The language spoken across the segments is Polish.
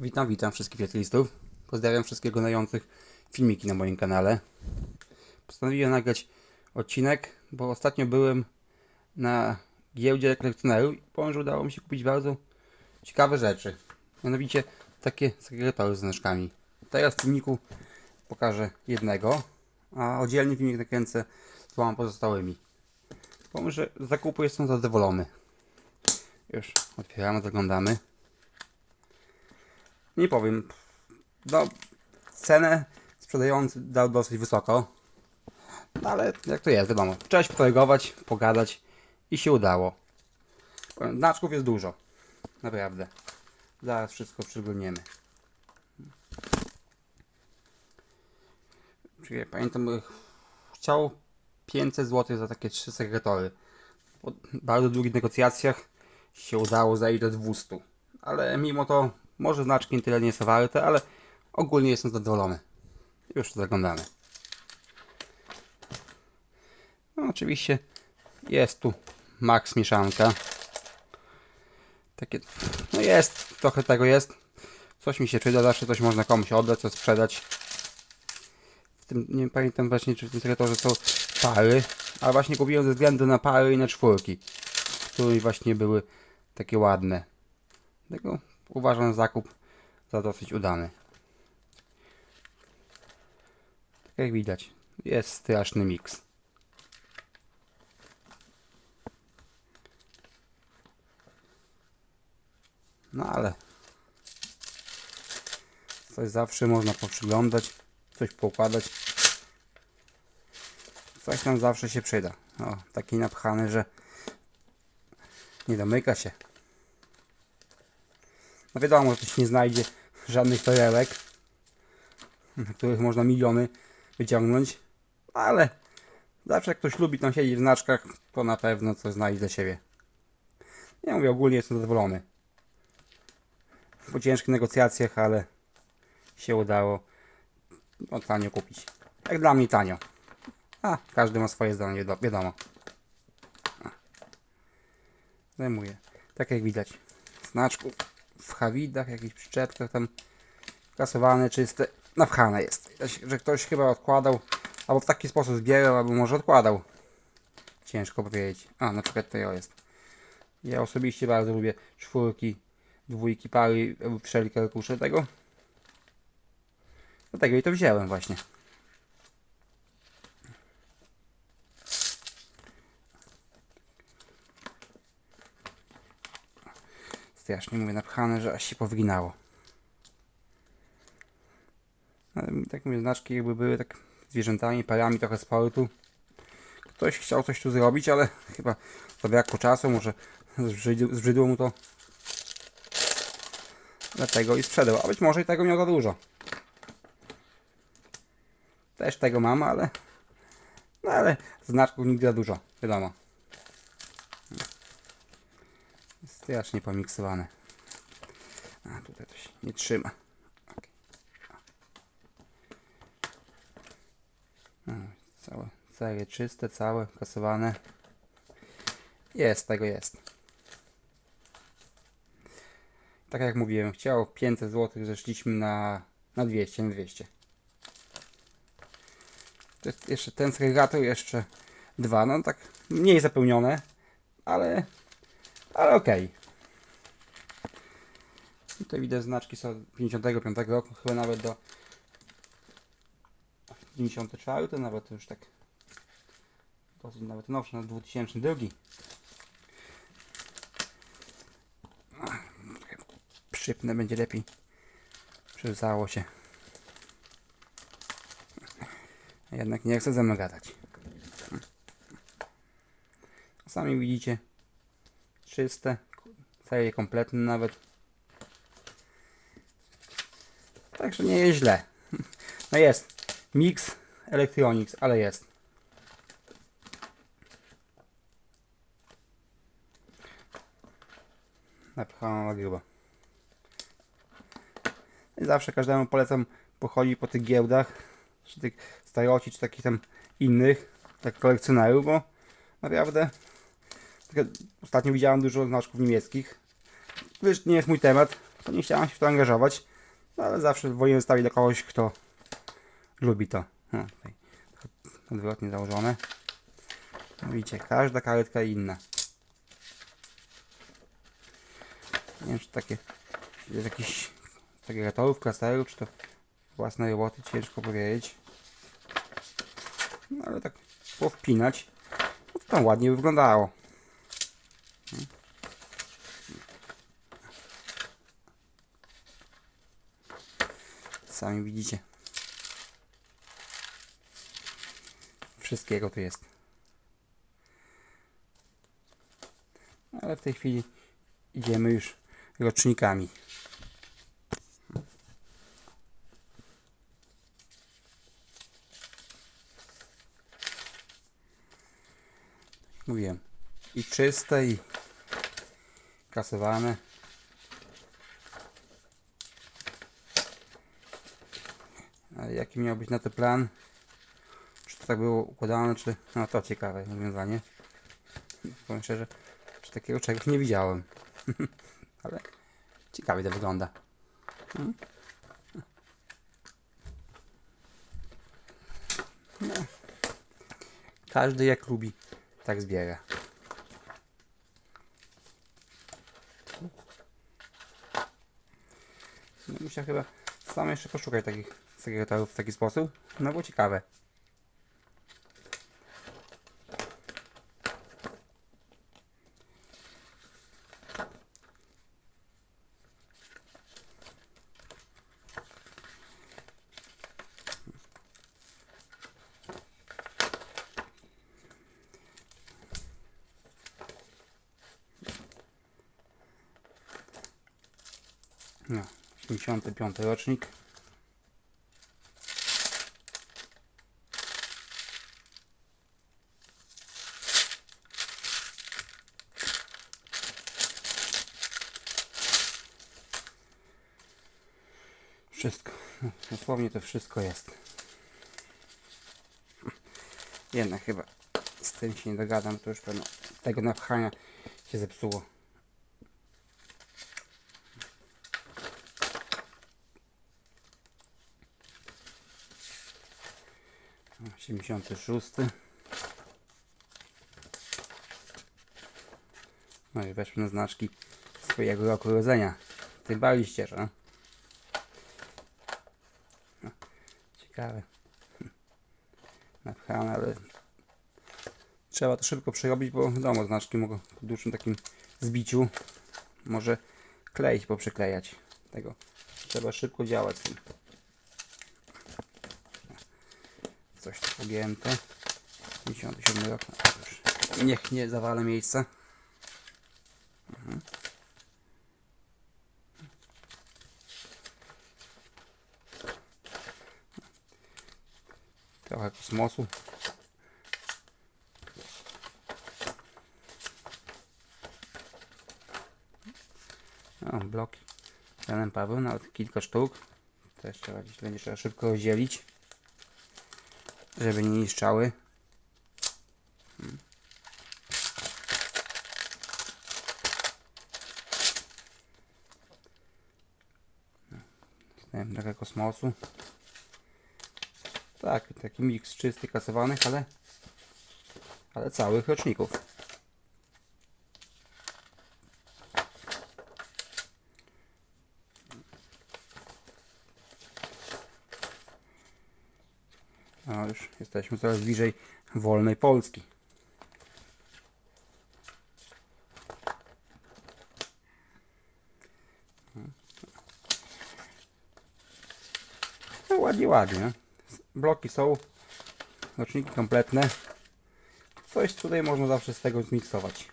Witam, witam wszystkich filatelistów. Pozdrawiam wszystkich oglądających filmiki na moim kanale. Postanowiłem nagrać odcinek, bo ostatnio byłem na giełdzie kolekcjonerów i powiem, że udało mi się kupić bardzo ciekawe rzeczy. Mianowicie takie sekretory z znaczkami. Teraz w filmiku pokażę jednego, a oddzielny filmik nakręcę z dwoma pozostałymi. Powiem, że z zakupu jestem zadowolony. Już otwieramy, zaglądamy. Nie powiem. No, cenę sprzedający dał dosyć wysoko. Ale jak to jest, wiadomo. Trzeba się pogadać i się udało. Znaczków jest dużo. Naprawdę. Zaraz wszystko przyglądniemy. Czekaj, pamiętam, że chciał 500 zł za takie trzy sekretory. Po bardzo długich negocjacjach się udało zejść do 200. Ale mimo to, może znaczki tyle nie są warte, ale ogólnie jestem zadowolony. Już zaglądamy. No, oczywiście jest tu max mieszanka. Takie, no jest, trochę tego jest. Coś mi się przyda, zawsze coś można komuś oddać, coś sprzedać. W tym, nie pamiętam właśnie, czy w tym sekretorze są pary, ale właśnie kupiłem ze względu na pary i na czwórki, które właśnie były takie ładne. Dlatego uważam zakup za dosyć udany. Tak jak widać, jest straszny miks. No ale coś zawsze można poprzyglądać, coś poukładać. Coś tam zawsze się przyda. O, taki napchany, że nie domyka się. No wiadomo, że tu się nie znajdzie żadnych perełek, na których można miliony wyciągnąć, ale zawsze jak ktoś lubi tam siedzieć w znaczkach, to na pewno coś znajdzie dla siebie. Ja mówię, ogólnie jestem zadowolony. Po ciężkich negocjacjach, ale się udało no, tanio kupić. Jak dla mnie tanio. A, każdy ma swoje zdanie, wiado- wiadomo. Zajmuję. Tak jak widać. Znaczków w hawidach, jakichś przyczepkach tam kasowane, czyste, napchane jest. Że ktoś chyba odkładał, albo w taki sposób zbierał, albo może odkładał. Ciężko powiedzieć. A, na przykład to jest. Ja osobiście bardzo lubię czwórki, dwójki pary, wszelkie arkusze tego. Dlatego i to wziąłem właśnie. Strasznie mówię napchane, że aż się powyginało. Ale tak mówię, znaczki jakby były tak zwierzętami, parami trochę sportu. Ktoś chciał coś tu zrobić, ale chyba zabrakło czasu, może zbrzydło mu to. Dlatego i sprzedał, a być może i tego miał za dużo. Też tego mam, ale... No ale znaczków nigdy za dużo, wiadomo. Strasznie pomiksowane. A tutaj coś nie trzyma. No, całe, całe czyste, całe, kasowane. Jest, tego jest. Tak jak mówiłem, chciał 500 zł, zeszliśmy na, na 200, na 200. To jest jeszcze ten segregator, jeszcze dwa, no tak mniej zapełnione, ale, ale okej. Tutaj widać znaczki są 55 roku, chyba nawet do 94, to nawet już tak dosyć nawet nowsze, na 2002. Ach, Przypnę, będzie lepiej. Przyzało się. Jednak nie chcę ze mną gadać. Sami widzicie, czyste, serie kompletne nawet. Także nie jest źle. No jest. Mix Electronics, ale jest. Napchana grubo. I zawsze każdemu polecam pochodzić po tych giełdach, czy tych staroci, czy takich tam innych, tak kolekcjonerów, bo naprawdę tak, ostatnio widziałem dużo znaczków niemieckich. Wiesz, nie jest mój temat, to nie chciałem się w to angażować, no ale zawsze wolę wystawić do kogoś, kto lubi to. No, odwrotnie założone. Widzicie, każda karetka inna. Nie wiem, czy takie jakiś taki ratorów, klasterów, czy to własne roboty, ciężko powiedzieć. No ale tak powpinać, no to tam ładnie wyglądało. Sami widzicie. Wszystkiego tu jest. Ale w tej chwili idziemy już rocznikami. Mówiłem, i czyste, i kasowane. Jaki miał być na to plan? Czy to tak było układane, czy... No to ciekawe rozwiązanie. Powiem szczerze, czy takiego czegoś nie widziałem. Ale ciekawie to wygląda. Mm. No. Każdy jak lubi, tak zbiera. No, Muszę chyba sam jeszcze poszukać takich sekretarów w taki sposób, no bo ciekawe. No, 85 rocznik. Wszystko. Dosłownie to wszystko jest. Jednak chyba z tym się nie dogadam, to już pewno tego napchania się zepsuło. No, 76. No i weszły na znaczki swojego roku urodzenia. Tym bardziej się cieszę. No, ciekawe. Napchane, ale trzeba to szybko przerobić, bo wiadomo, znaczki mogą po dłuższym takim zbiciu może kleić, poprzyklejać. Tego trzeba szybko działać z tym. Coś tu pogięte. 57 rok. Niech nie zawala miejsca. Trochę kosmosu. O, bloki. Janem Paweł, nawet kilka sztuk. Też trzeba gdzieś będzie trzeba szybko rozdzielić żeby nie niszczały. Hmm. Dostałem trochę kosmosu. Tak, taki miks czysty kasowanych, ale ale całych roczników. A już jesteśmy coraz bliżej wolnej Polski. No ładnie, ładnie. Bloki są, roczniki kompletne. Coś tutaj można zawsze z tego zmiksować.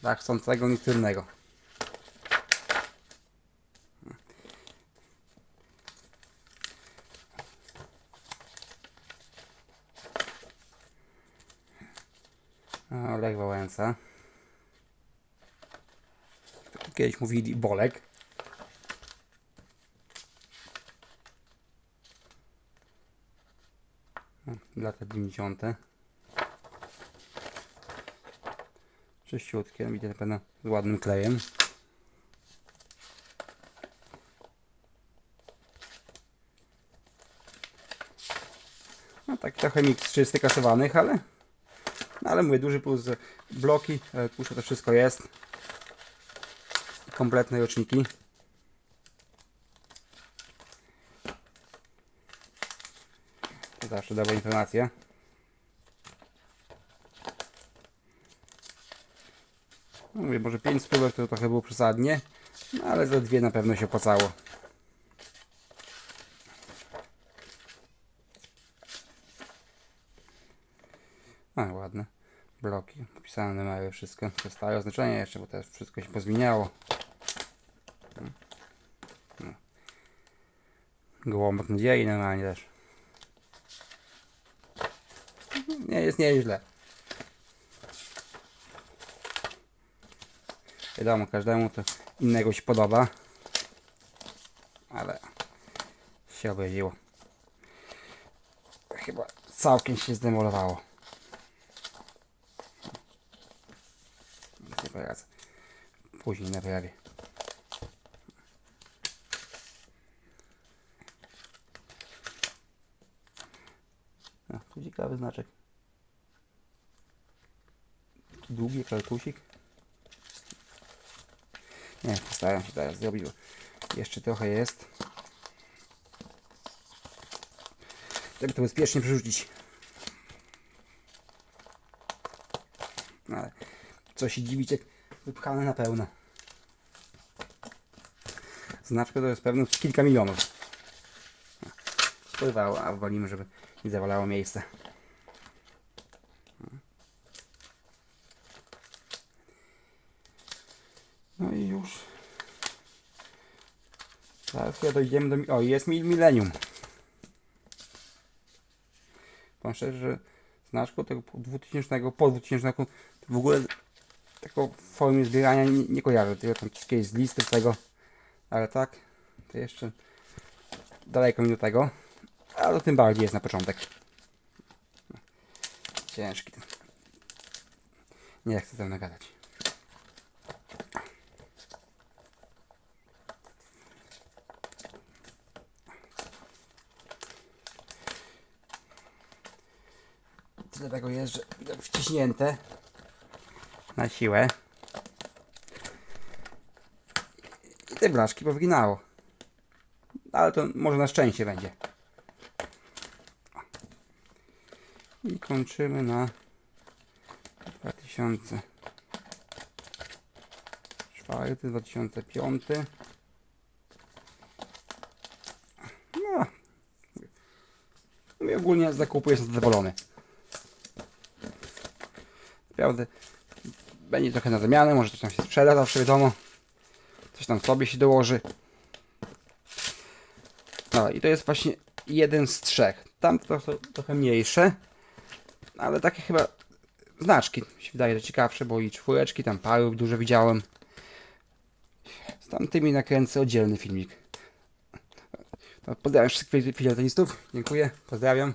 Dla chcącego nic trudnego. O, Lech Wałęsa. Kiedyś mówili Bolek. Lata 90. Czyściutkie, widzę na pewno z ładnym klejem. No tak trochę miks czysty kasowanych, ale no, ale mówię, duży plus bloki, e, puszczę to wszystko jest. Kompletne roczniki. Zawsze dobra informacja. No mówię, może 5 spróbek to trochę było przesadnie, no ale za dwie na pewno się opłacało. A, ładne. Bloki popisane mają wszystko. Stare oznaczenie jeszcze, bo teraz wszystko się pozmieniało. No. Gołąbek nadziei normalnie też. Nie jest nieźle. Wiadomo, każdemu to innego się podoba. Ale się objawiło. Chyba całkiem się zdemolowało. Nie poradzę. Później naprawię. No, tu ciekawy znaczek. Długi kartusik. Nie, postaram się teraz zrobić, bo jeszcze trochę jest. Żeby to bezpiecznie przerzucić. No, ale co się dziwić, jak wypchane na pełno. Znaczkę to jest pewno kilka milionów. Spływało, a wolimy, żeby nie zawalało miejsce. No i już. Zaraz chyba dojdziemy do... O, jest mil milenium. Powiem szczerze, że znaczką tego po 2000, po 2000 to w ogóle taką formę zbierania nie, nie kojarzę. Tylko tam jakieś z listy tego. Ale tak, to jeszcze daleko mi do tego. Ale to tym bardziej jest na początek. Ciężki ten. Nie chcę tam nagadać. Tyle tego jest, że wciśnięte na siłę. I te blaszki powyginało. Ale to może na szczęście będzie. I kończymy na 2004, 2005. No. I ogólnie z zakupu jestem zadowolony. Naprawdę będzie trochę na zmianę, może coś tam się sprzeda, zawsze wiadomo. Coś tam sobie się dołoży. No i to jest właśnie jeden z trzech. Tam trochę, trochę mniejsze, ale takie chyba znaczki się wydaje, że ciekawsze, bo i czwóreczki, tam paru dużo widziałem. Z tamtymi nakręcę oddzielny filmik. To pozdrawiam wszystkich. Dziękuję, pozdrawiam.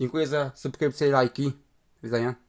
Dziękuję za subskrypcję i lajki. Do widzenia.